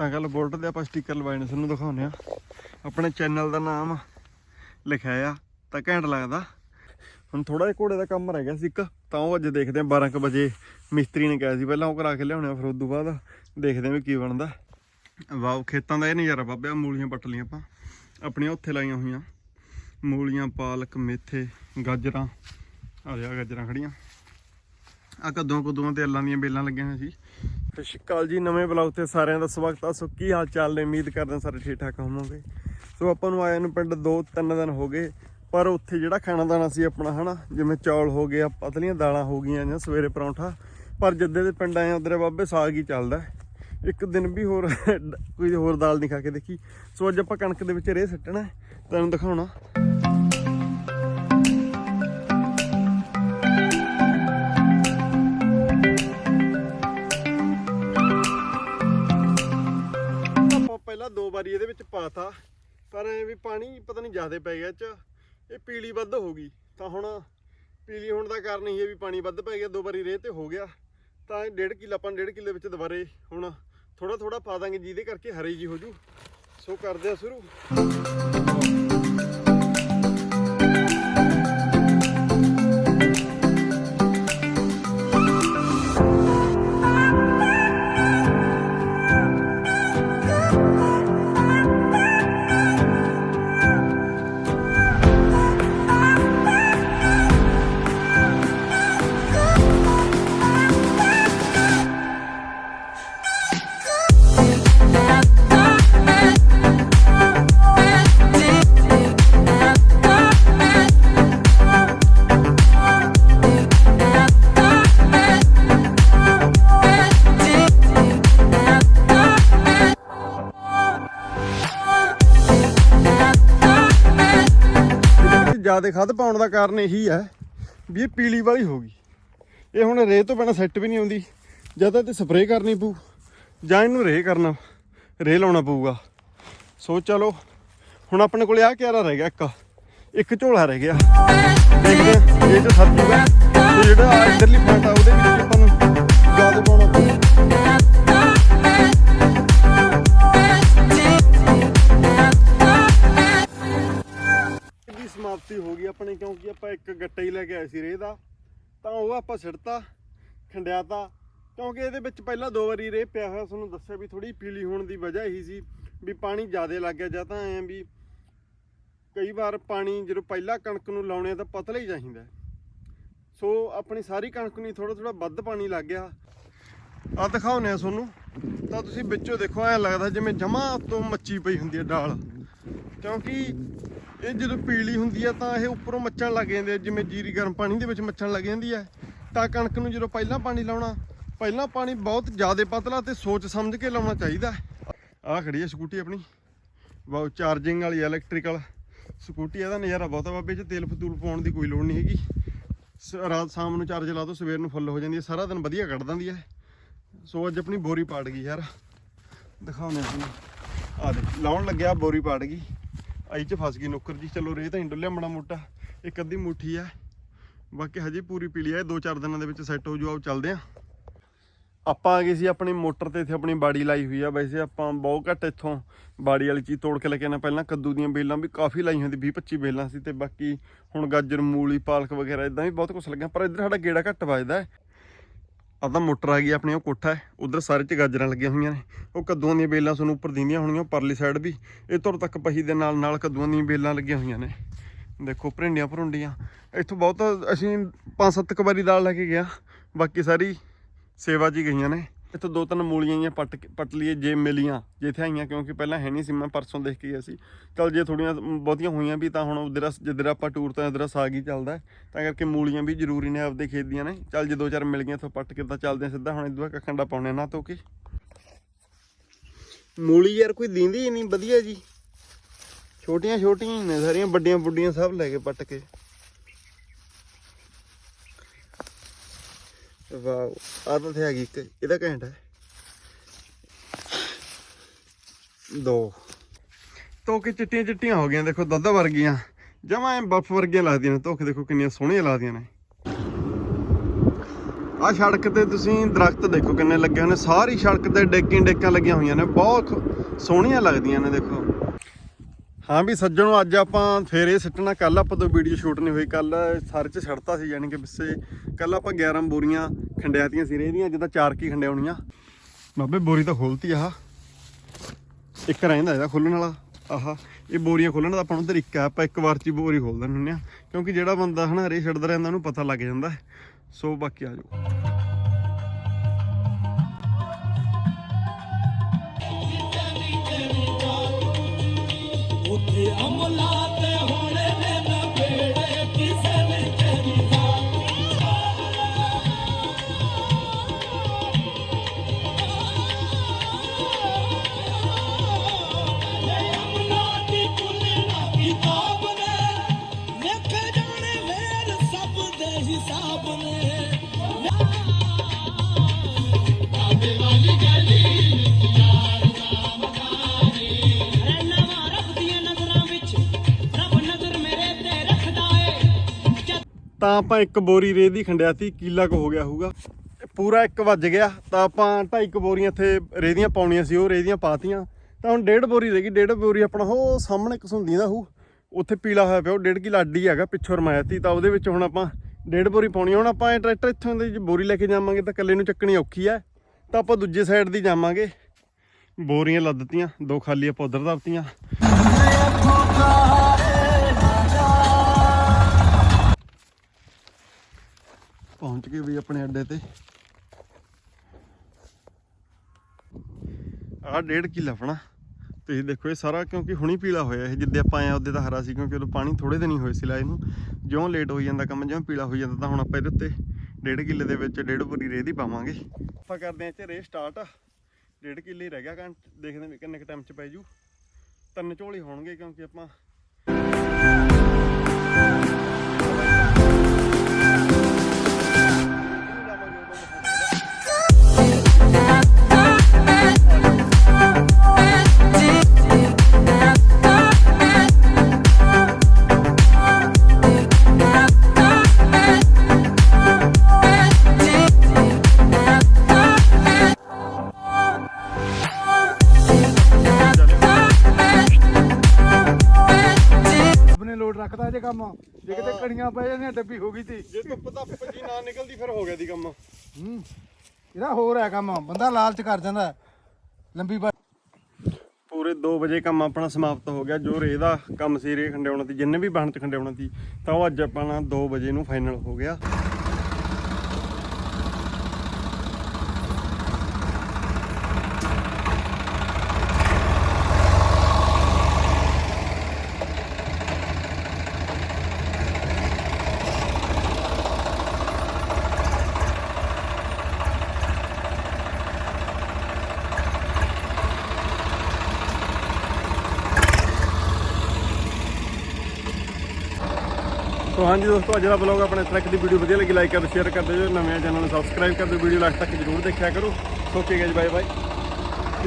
ਤਾਂ ਕੱਲ ਬੋਲਟ ਦੇ ਆਪਾਂ ਸਟicker ਲਵਾਏ ਨੇ, ਤੁਹਾਨੂੰ ਦਿਖਾਉਂਦੇ ਆ ਆਪਣੇ ਚੈਨਲ ਦਾ ਨਾਮ ਲਿਖਿਆ ਆ, ਤਾਂ ਘੈਂਟ ਲੱਗਦਾ। ਹੁਣ ਥੋੜਾ ਜਿਹਾ ਘੋੜੇ ਦਾ ਕੰਮ ਰਹਿ ਗਿਆ ਸੀ ਇੱਕ, ਤਾਂ ਉਹ ਅੱਜ ਦੇਖਦੇ ਆ 12 ਕੁ ਵਜੇ ਮਿਸਤਰੀ ਨੇ ਕਿਹਾ ਸੀ, ਪਹਿਲਾਂ ਉਹ ਕਰਾ ਕੇ ਲਿਆਉਣੇ ਆ, ਫਿਰ ਉਦੋਂ ਬਾਅਦ ਦੇਖਦੇ ਆ ਵੀ ਕੀ ਬਣਦਾ। ਵਾਓ ਖੇਤਾਂ ਦਾ ਇਹ ਨਜ਼ਾਰਾ ਬਾਬਿਆ ਮੂਲੀਆਂ ਪੱਟ ਲਈਆਂ ਆਪਾਂ। ਆਪਣੀਆਂ ਉੱਥੇ ਲਾਈਆਂ ਹੋਈਆਂ। ਮੂਲੀਆਂ, ਪਾਲਕ, ਮੇਥੇ, ਗਾਜਰਾਂ। ਆ ਰਿਹਾ ਗਾਜਰਾਂ ਖੜੀਆਂ ਆ ਕਦੋਂ ਕਦੋਂ ਤੇ ਅੱਲਾਂ ਦੀਆਂ ਬੇਲਾਂ ਲੱਗੀਆਂ ਹੋਈਆਂ ਸੀ। ਸਤਿ ਸ਼੍ਰੀ ਅਕਾਲ ਜੀ, ਨਵੇਂ ਬਲੌਗ ਤੇ ਸਾਰਿਆਂ ਦਾ ਸਵਾਗਤ ਆ। ਸੋ ਕੀ ਹਾਲ ਚਾਲ ਨੇ? ਉਮੀਦ ਕਰਦੇ ਹਾਂ ਸਾਰੇ ਠੀਕ ਠਾਕ ਹੋਵੋਗੇ। ਸੋ ਆਪਾਂ ਨੂੰ ਆਏ ਨੂੰ ਪਿੰਡ 2-3 ਦਿਨ ਹੋ ਗਏ, ਪਰ ਉੱਥੇ ਜਿਹੜਾ ਖਾਣਾ ਦਾਣਾ ਸੀ ਆਪਣਾ, ਹਨਾ, ਜਿਵੇਂ ਚੌਲ ਹੋ ਗਏ ਪਤਲੀਆਂ ਦਾਲਾਂ ਹੋ ਗਈਆਂ ਜਾਂ ਸਵੇਰੇ ਪਰੌਂਠਾ, ਪਰ ਜਿੱਦੇ ਦੇ ਪਿੰਡ ਆਏ ਉਧਰੇ ਬਾਬੇ ਸਾਗ ਹੀ ਚੱਲਦਾ ਇੱਕ ਦਿਨ ਵੀ ਹੋਰ, ਕੋਈ ਹੋਰ ਦਾਲ ਨਹੀਂ ਖਾ ਕੇ ਦੇਖੀ। ਸੋ ਅੱਜ ਆਪਾਂ ਕਣਕ ਦੇ ਵਿੱਚ ਰੇਹ ਸੱਟਣਾ ਤੁਹਾਨੂੰ ਦਿਖਾਉਣਾ। ਪਹਿਲਾਂ ਦੋ ਵਾਰੀ ਇਹਦੇ ਵਿੱਚ ਪਾਤਾ, ਪਰ ਐ ਵੀ ਪਾਣੀ ਪਤਾ ਨਹੀਂ ਜ਼ਿਆਦਾ ਪੈ ਗਿਆ ਚ, ਇਹ ਪੀਲੀ ਵੱਧ ਹੋ ਗਈ। ਤਾਂ ਹੁਣ ਪੀਲੀ ਹੋਣ ਦਾ ਕਾਰਨ ਇਹ ਹੈ ਵੀ ਪਾਣੀ ਵੱਧ ਪੈ ਗਿਆ, ਦੋ ਵਾਰੀ ਰੇਹ ਤੇ ਹੋ ਗਿਆ। ਤਾਂ ਇਹ ਡੇਢ ਕਿੱਲਾ ਆਪਾਂ ਡੇਢ ਕਿੱਲੇ ਵਿੱਚ ਦੁਬਾਰੇ ਹੁਣ ਥੋੜਾ ਥੋੜਾ ਪਾ ਦਾਂਗੇ, ਜਿਹਦੇ ਕਰਕੇ ਹਰੀ ਜੀ ਹੋ ਜੂ ਸੋ ਕਰਦੇ ਆ ਸ਼ੁਰੂ। ਜ਼ਿਆਦਾ ਖਾਦ ਪਾਉਣ ਦਾ ਕਾਰਨ ਇਹੀ ਹੈ ਵੀ ਇਹ ਪੀਲੀ ਵਾਲੀ ਹੋ ਗਈ। ਇਹ ਹੁਣ ਰੇਹ ਤੋਂ ਬਿਨਾ ਸੈੱਟ ਵੀ ਨਹੀਂ ਆਉਂਦੀ। ਜਾਂ ਤਾਂ ਤੇ ਸਪਰੇਅ ਕਰਨੀ ਪਊ, ਜਾਂ ਇਹਨੂੰ ਰੇਹ ਕਰਨਾ ਰੇਹ ਲਾਉਣਾ ਪਊਗਾ। ਸੋ ਚਲੋ, ਹੁਣ ਆਪਣੇ ਕੋਲੇ ਆ ਕਿਆਰਾ ਰਹਿ ਗਿਆ ਇੱਕ। ਇੱਕ ਝੋਲਾ ਰਹਿ ਗਿਆ। ਦੇਖਦੇ ਇਹ ਚ ਸਰ ਜੂਗਾ ਜਿਹੜਾ ਇਧਰਲੀ ਫਰੰਟ ਉਹਦੇ ਵਿੱਚ ਆਪਾਂ ਦੀ ਹੋ ਗਈ ਆਪਣੇ, ਕਿਉਂਕਿ ਆਪਾਂ ਇੱਕ ਗੱਟਾ ਹੀ ਲੈ ਕੇ ਆਏ ਸੀ ਰੇਹ ਦਾ, ਤਾਂ ਉਹ ਆਪਾਂ ਸਿੱਟਤਾ ਖੰਡਿਆਤਾ, ਕਿਉਂਕਿ ਇਹਦੇ ਵਿੱਚ ਪਹਿਲਾਂ ਦੋ ਵਾਰੀ ਰੇਹ ਪਿਆ ਹੋਇਆ, ਤੁਹਾਨੂੰ ਦੱਸਿਆ ਵੀ ਥੋੜੀ ਪੀਲੀ ਹੋਣ ਦੀ ਵਜ੍ਹਾ ਹੀ ਸੀ, ਵੀ ਪਾਣੀ ਜ਼ਿਆਦਾ ਲੱਗ ਗਿਆ, ਜਾਂ ਤਾਂ ਐਂ ਵੀ ਕਈ ਵਾਰ ਪਾਣੀ ਜਦੋਂ ਪਹਿਲਾਂ ਕਣਕ ਨੂੰ ਲਾਉਣੇ ਆ ਤਾਂ ਪਤਲਾ ਹੀ ਚਾਹੀਦਾ। ਸੋ ਆਪਣੀ ਸਾਰੀ ਕਣਕ ਨੂੰ ਥੋੜਾ ਥੋੜਾ ਵੱਧ ਪਾਣੀ ਲੱਗ ਗਿਆ। ਆ ਦਿਖਾਉਨੇ ਆ ਤੁਹਾਨੂੰ, ਤਾਂ ਤੁਸੀਂ ਵਿੱਚੋਂ ਦੇਖੋ, ਐਂ ਲੱਗਦਾ ਜਿਵੇਂ ਜਮਾ ਤੋਂ ਮੱਚੀ ਪਈ ਹੁੰਦੀ ਹੈ ਡਾਲ। ਕਿਉਂਕਿ ਇਹ ਜਦੋਂ ਪੀਲੀ ਹੁੰਦੀ ਆ ਤਾਂ ਇਹ ਉੱਪਰੋਂ ਮੱਚਣ ਲੱਗ ਜਾਂਦੇ ਆ, ਜਿਵੇਂ ਜੀਰੀ ਗਰਮ ਪਾਣੀ ਦੇ ਵਿੱਚ ਮੱਚਣ ਲੱਗ ਜਾਂਦੀ ਹੈ ਤਾਂ ਕਣਕ ਨੂੰ ਜਦੋਂ ਪਹਿਲਾਂ ਪਾਣੀ ਲਾਉਣਾ, ਪਹਿਲਾਂ ਪਾਣੀ ਬਹੁਤ ਜ਼ਿਆਦਾ ਪਤਲਾ ਤੇ ਸੋਚ ਸਮਝ ਕੇ ਲਾਉਣਾ ਚਾਹੀਦਾ। ਆਹ ਖੜੀ ਹੈ ਸਕੂਟੀ ਆਪਣੀ। ਵਾਓ ਚਾਰਜਿੰਗ ਵਾਲੀ ਇਲੈਕਟ੍ਰੀਕਲ ਸਕੂਟੀ ਇਹਦਾ ਨਜ਼ਾਰਾ ਬਹੁਤ ਆ ਬਾਬੇ ਚ ਤੇਲ ਫਤੂਲ ਪਾਉਣ ਦੀ ਕੋਈ ਲੋੜ ਨਹੀਂ ਹੈਗੀ। ਸ- ਰਾਤ ਸ਼ਾਮ ਨੂੰ ਚਾਰਜ ਲਾ ਦੋ, ਸਵੇਰ ਨੂੰ ਫੁੱਲ ਹੋ ਜਾਂਦੀ ਹੈ ਸਾਰਾ ਦਿਨ ਵਧੀਆ ਕੱਢ ਦਿੰਦੀ ਹੈ ਸੋ ਅੱਜ ਆਪਣੀ ਬੋਰੀ ਪਾੜ ਗਈ, ਯਾਰ। ਦਿਖਾਉਂਦੇ ਆ ਤੁਹਾਨੂੰ। ਆ ਦੇ ਲਾਉਣ ਲੱਗਿਆ ਬੋਰੀ ਪਾੜ ਗਈ। ਆਈ ਚ ਫਸ ਗਈ ਨੁੱਕਰ ਜੀ। ਚਲੋ ਰੇਹ ਤਾਂ ਹੀ ਡੁੱਲਿਆ ਮੜਾ ਮੋਟਾ। ਇੱਕ ਅੱਧੀ ਮੁੱਠੀ ਆ। ਬਾਕੀ ਹਜੇ ਪੂਰੀ ਪੀਲੀ ਆ। ਦੋ ਚਾਰ ਦਿਨਾਂ ਦੇ ਵਿੱਚ ਸੈੱਟ ਹੋ ਜੂ। ਆਓ ਚੱਲਦੇ ਆ। ਆਪਾਂ ਆ ਗਏ ਸੀ ਆਪਣੀ ਮੋਟਰ ਤੇ। ਇੱਥੇ ਆਪਣੀ ਬਾੜੀ ਲਾਈ ਹੋਈ ਆ। ਵੈਸੇ ਆਪਾਂ ਬਹੁਤ ਘੱਟ ਇੱਥੋਂ ਬਾੜੀ ਵਾਲੀ ਚੀਜ਼ ਤੋੜ ਕੇ ਲੈ ਕੇ ਆਣਾ ਪਹਿਲਾਂ ਕੱਦੂ ਦੀਆਂ ਬੇਲਾਂ ਵੀ ਕਾਫੀ ਲਾਈਆਂ ਹੁੰਦੀ 20 25 ਬੇਲਾਂ ਸੀ। ਤੇ ਬਾਕੀ ਹੁਣ ਗਾਜਰ, ਮੂਲੀ, ਪਾਲਕ ਵਗੈਰਾ ਇਦਾਂ ਵੀ ਬਹੁਤ ਕੁਝ ਲੱਗਿਆ। ਪਰ ਇੱਧਰ ਸਾਡਾ ਗੇੜਾ ਘੱਟ ਵੱਜਦਾ ਹੈ ਤਾਂ ਮੋਟਰ ਆ ਗਈ, ਆਪਣੀ ਉਹ ਕੋਠਾ ਹੈ, ਉਧਰ ਸਾਰੇ ਚ ਗਾਜਰਾਂ ਲੱਗੀਆਂ ਹੋਈਆਂ ਨੇ। ਉਹ ਕੱਦੂਆਂ ਦੀਆਂ ਬੇਲਾਂ ਤੁਹਾਨੂੰ ਉੱਪਰ ਦਿੰਦੀਆਂ ਹੋਣਗੀਆਂ ਪਰਲੀ ਸਾਈਡ ਵੀ। ਇਹ ਤੁਰ ਤੱਕ ਪਹੀ ਦੇ ਨਾਲ ਨਾਲ ਕੱਦੂਆਂ ਦੀਆਂ ਬੇਲਾਂ ਲੱਗੀਆਂ ਹੋਈਆਂ ਨੇ। ਦੇਖੋ, ਭਰਿੰਡੀਆਂ ਭਰੁੰਡੀਆਂ। ਇੱਥੋਂ ਬਹੁਤ, ਅਸੀਂ ਪੰਜ ਸੱਤ ਕੁ ਵਾਰੀ ਦਾਲ ਲੈ ਕੇ ਗਿਆ। ਬਾਕੀ ਸਾਰੀ ਸੇਵਾ ਜੀ ਗਈਆਂ ਨੇ। ਇੱਥੋਂ ਦੋ ਤਿੰਨ ਮੂਲੀਆਂ ਜਿਹੀਆਂ ਪੱਟ ਪੱਟ ਲਈਏ, ਜੇ ਮਿਲੀਆਂ, ਜਿੱਥੇ ਆਈਆਂ, ਕਿਉਂਕਿ ਪਹਿਲਾਂ ਹੈ ਨਹੀਂ ਸੀ, ਮੈਂ ਪਰਸੋਂ ਦੇਖ ਕੇ ਗਿਆ ਸੀ। ਚਲ ਜੇ ਥੋੜੀਆਂ ਬਹੁਤੀਆਂ ਹੋਈਆਂ ਵੀ, ਤਾਂ ਹੁਣ ਉਧਰ ਜਿੱਧਰ ਆਪਾਂ ਟੂਰ ਤੋਂ ਇਧਰ ਸਾਗ ਹੀ ਚੱਲਦਾ ਤਾਂ ਕਰਕੇ ਮੂਲੀਆਂ ਵੀ ਜ਼ਰੂਰੀ ਨੇ ਆਪਦੇ ਖੇਤ ਦੀਆਂ ਨੇ। ਚੱਲ ਜੇ ਦੋ ਚਾਰ ਮਿਲ ਗਈਆਂ ਇੱਥੋਂ ਪੱਟ ਕੇ, ਤਾਂ ਚੱਲਦੇ ਹਾਂ ਸਿੱਧਾ। ਹੁਣ ਇਦੋਂ ਕੱਖੰਡਾ ਪਾਉਣੇ ਨਾ ਧੋ ਕੇ। ਮੂਲੀ ਯਾਰ ਕੋਈ ਦਿੰਦੀ ਹੀ ਨਹੀਂ, ਵਧੀਆ ਜੀ। ਛੋਟੀਆਂ ਛੋਟੀਆਂ ਹੀ ਨੇ, ਸਾਰੀਆਂ ਵੱਡੀਆਂ ਵੱਡੀਆਂ ਸਭ ਲੈ ਕੇ ਪੱਟ ਕੇ। ਵਾਓ ਆ ਤਾਂ ਤੇ ਹੈਗੀ ਇੱਕ, ਇਹਦਾ ਘੈਂਟ ਹੈ। ਦੋ। ਧੋ ਚਿੱਟੀਆਂ ਚਿੱਟੀਆਂ ਹੋ ਗਈਆਂ, ਦੇਖੋ ਦੁੱਧ ਵਰਗੀਆਂ। ਜਮਾ ਐ ਬਰਫ ਵਰਗੀਆਂ ਲੱਗਦੀਆਂ ਨੇ ਧੋ ਦੇਖੋ ਕਿੰਨੀਆਂ ਸੋਹਣੀਆਂ ਲੱਗਦੀਆਂ ਨੇ। ਆ ਸੜਕ ਤੇ ਤੁਸੀਂ ਦਰਖਤ ਦੇਖੋ ਕਿੰਨੇ ਲੱਗੇ ਹੋਏ ਨੇ, ਸਾਰੀ ਸੜਕ ਤੇ ਡੇਕਾਂ ਡੇਕਾਂ ਲੱਗੀਆਂ ਹੋਈਆਂ ਨੇ, ਬਹੁਤ ਸੋਹਣੀਆਂ ਲੱਗਦੀਆਂ ਨੇ, ਦੇਖੋ। ਹਾਂ ਵੀ ਸੱਜਣੋ ਅੱਜ ਆਪਾਂ ਫੇਰ ਇਹ ਸਿੱਟਣਾ ਕੱਲ ਆਪਾਂ ਤੋਂ ਵੀਡੀਓ ਸ਼ੂਟ ਨਹੀਂ ਹੋਈ ਕੱਲ ਸਾਰੇ ਚ ਛੱਡਤਾ ਸੀ, ਯਾਨੀ ਕਿ ਵਿਸੇ ਕੱਲ ਆਪਾਂ 11 ਬੋਰੀਆਂ ਖੰਡਿਆਤੀਆਂ ਸੀ ਰੇਦੀਆਂ ਜਿੱਦਾਂ ਚਾਰ ਕੀ ਖੰਡਿਆਉਣੀਆਂ ਬਾਬੇ, ਬੋਰੀ ਤਾਂ ਖੋਲਤੀ ਆਹ ਇੱਕ ਰਹਿੰਦਾ ਇਹਦਾ ਖੋਲਣ ਵਾਲਾ। ਆਹ, ਇਹ ਬੋਰੀਆਂ ਖੋਲਣ ਦਾ ਆਪਾਂ ਨੂੰ ਤਰੀਕਾ ਆਪਾਂ ਇੱਕ ਵਾਰ ਚ ਹੀ ਬੋਰੀ ਖੋਲ ਦਿੰਦੇ ਹੁੰਦੇ ਆ। ਕਿਉਂਕਿ ਜਿਹੜਾ ਬੰਦਾ ਹਨਾ ਰੇ ਛੱਡਦਾ ਰਹਿੰਦਾ, ਉਹਨੂੰ ਪਤਾ ਲੱਗ ਜਾਂਦਾ ਸੋ, ਬਾਕੀ ਆ ਜਾਓ। ਉੱਥੇ ਅਮਲਾ ਤੇ ਤਾਂ ਆਪਾਂ ਇੱਕ ਬੋਰੀ ਰੇਹ ਦੀ ਖੰਡਿਆਤੀ ਕਿੱਲਾ ਕੁ ਹੋ ਗਿਆ ਹੋਊਗਾ। ਪੂਰਾ ਇੱਕ ਵੱਜ ਗਿਆ, ਤਾਂ ਆਪਾਂ ਢਾਈ ਕੁ ਬੋਰੀਆਂ ਇੱਥੇ ਰੇ ਦੀਆਂ ਪਾਉਣੀਆਂ ਸੀ, ਉਹ ਰੇ ਦੀਆਂ ਪਾਤੀਆਂ। ਤਾਂ ਹੁਣ ਡੇਢ ਬੋਰੀ ਰਹਿ ਗਈ, ਡੇਢ ਬੋਰੀ ਆਪਣਾ ਉਹ ਸਾਹਮਣੇ ਕਸੁੰਦੀ ਦਾ ਹੂ, ਉੱਥੇ ਪੀਲਾ ਹੋਇਆ ਪਿਆ, ਉਹ ਡੇਢ ਕੀ ਲਾਡੀ ਹੈਗਾ, ਪਿੱਛੋਂ ਰਮਾਇਤੀ ਤਾਂ ਉਹਦੇ ਵਿੱਚ ਹੁਣ ਆਪਾਂ ਡੇਢ ਬੋਰੀ ਪਾਉਣੀ ਹੁਣ ਆਪਾਂ ਇਹ ਟਰੈਕਟਰ ਇੱਥੋਂ ਦੇ ਬੋਰੀ ਲੈ ਕੇ ਜਾਵਾਂਗੇ, ਤਾਂ ਇਕੱਲੇ ਨੂੰ ਚੱਕਣੀ ਔਖੀ ਹੈ ਤਾਂ ਆਪਾਂ ਦੂਜੇ ਸਾਈਡ ਦੀ ਜਾਵਾਂਗੇ। ਬੋਰੀਆਂ ਲੱਦਤੀਆਂ ਦੋ ਖਾਲੀ ਆਪਾਂ ਉਧਰ ਦਬਤੀਆਂ ਵੀ ਤੇ। ਆਹ ਡੇਢ ਕਿੱਲਾ ਆਪਣਾ। ਤੁਸੀਂ ਦੇਖੋ ਇਹ ਸਾਰਾ, ਕਿਉਂਕਿ ਹੁਣੀ ਪੀਲਾ ਹੋਇਆ ਇਹ, ਜਿੱਦੇ ਆਪਾਂ ਆਏ ਉਹਦੇ ਤਾਂ ਹਰਾ ਸੀ, ਕਿਉਂਕਿ ਉਦੋਂ ਪਾਣੀ ਥੋੜੇ ਦਿਨ ਹੀ ਹੋਏ ਸੀ ਲਾਏ ਨੂੰ। ਜਿਉਂ ਲੇਟ ਹੋਈ ਜਾਂਦਾ ਕੰਮ, ਜਿਉਂ ਪੀਲਾ ਹੋਈ ਜਾਂਦਾ, ਤਾਂ ਹੁਣ ਆਪਾਂ ਇਹਦੇ ਉੱਤੇ ਡੇਢ ਕਿੱਲੇ ਦੇ ਵਿੱਚ ਡੇਢ ਬੁਰੀ ਰੇਹ ਦੀ ਪਾਵਾਂਗੇ। ਆਪਾਂ ਕਰਦੇ ਹਾਂ ਇਹ 'ਚ ਰੇਹ ਸਟਾਰਟ ਡੇਢ ਕਿੱਲੇ ਹੀ ਰਹਿ ਗਿਆ ਘੰਟ, ਦੇਖਦੇ ਵੀ ਕਿੰਨੇ ਕ ਟਾਈਮ ਚ ਪੈ ਜੂ। ਤਿੰਨ ਝੋਲੇ ਹੋਣਗੇ, ਕਿਉਂਕਿ ਆਪਾਂ ਕੰਮ। ਜੇ ਕਿਤੇ ਕਣੀਆਂ ਪੈ ਜਾਂਦੀਆਂ ਡੱਬੀ ਹੋ ਗਈ ਤੀ। ਜੇ ਧੁੱਪ ਤਾਂ ਭੱਜੀ ਨਾ ਨਿਕਲਦੀ ਫਿਰ ਹੋ ਗਿਆ ਦੀ ਕੰਮ। ਹੂੰ। ਇਹਦਾ ਹੋਰ ਹੈ ਕੰਮ। ਬੰਦਾ ਲਾਲਚ ਕਰ ਜਾਂਦਾ। ਲੰਬੀ ਪੂਰੇ 2 ਵਜੇ ਕੰਮ ਆਪਣਾ ਸਮਾਪਤ ਹੋ ਗਿਆ। ਜੋ ਰੇ ਦਾ ਕੰਮ ਸੀ ਰੇ ਖੰਡਿਆਉਣਾ ਦੀ ਜਿੰਨੇ ਵੀ ਬਾਹਣ ਚ ਖੰਡਿਆਉਣਾ ਸੀ ਤਾਂ ਉਹ ਅੱਜ ਆਪਣਾ 2 ਵਜੇ ਨੂੰ ਫਾਈਨਲ ਹੋ ਗਿਆ। ਸੋ ਹਾਂਜੀ ਦੋਸਤੋ, ਅੱਜ ਦਾ ਬਲੌਗ ਆਪਣੇ ਟਰੱਕ ਦੀ ਵੀਡੀਓ ਵਧੀਆ ਲੱਗੀ ਲਾਈਕ ਕਰ ਸ਼ੇਅਰ ਕਰ ਦਿਓ, ਨਵੇਂ ਚੈਨਲ ਨੂੰ ਸਬਸਕ੍ਰਾਈਬ ਕਰ ਦਿਓ ਵੀਡੀਓ ਲਾਸਟ ਤੱਕ ਜਰੂਰ ਦੇਖਿਆ ਕਰੋ। Okay guys bye bye